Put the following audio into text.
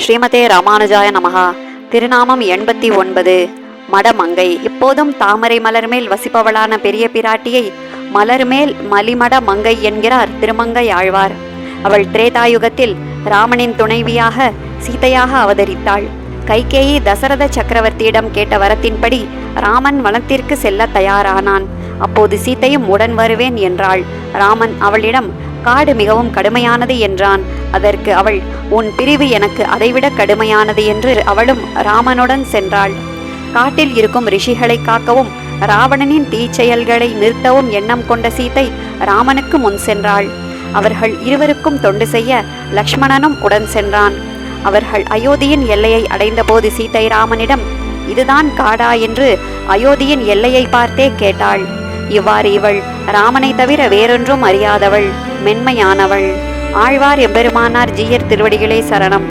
ஸ்ரீமதே ராமானுஜாய நமகா திருநாமம் எண்பத்தி ஒன்பது மடமங்கை. இப்போதும் தாமரை மலர் மேல் வசிப்பவளான பெரிய பிராட்டியை மலர் மேல் மலிமட மங்கை என்கிறார் திருமங்கை ஆழ்வார். அவள் திரேதாயுகத்தில் ராமனின் துணைவியாக சீதையாக அவதரித்தாள். கைகேயி தசரத சக்கரவர்த்தியிடம் கேட்ட வரத்தின்படி ராமன் வனத்திற்கு செல்ல தயாரானான். அப்போது சீதையும் உடன் வருவேன் என்றாள். ராமன் அவளிடம் காடு மிகவும் கடுமையானது என்றான். அதற்கு அவள் உன் பிரிவு எனக்கு அதைவிட கடுமையானது என்று அவளும் ராமனுடன் சென்றாள். காட்டில் இருக்கும் ரிஷிகளை காக்கவும் ராவணனின் தீச்செயல்களை நிறுத்தவும் எண்ணம் கொண்ட சீதை ராமனுக்கு முன் சென்றாள். அவர்கள் இருவருக்கும் தொண்டு செய்ய லக்ஷ்மணனும் உடன் சென்றான். அவர்கள் அயோத்தியின் எல்லையை அடைந்தபோது சீதை ராமனிடம் இதுதான் காடா என்று அயோத்தியின் எல்லையை பார்த்தே கேட்டாள். இவ்வாறு இவள் ராமனை தவிர வேறொன்றும் அறியாதவள் மென்மையானவள். ஆழ்வார் எம்பெருமானார் ஜீயர் திருவடிகளே சரணம்.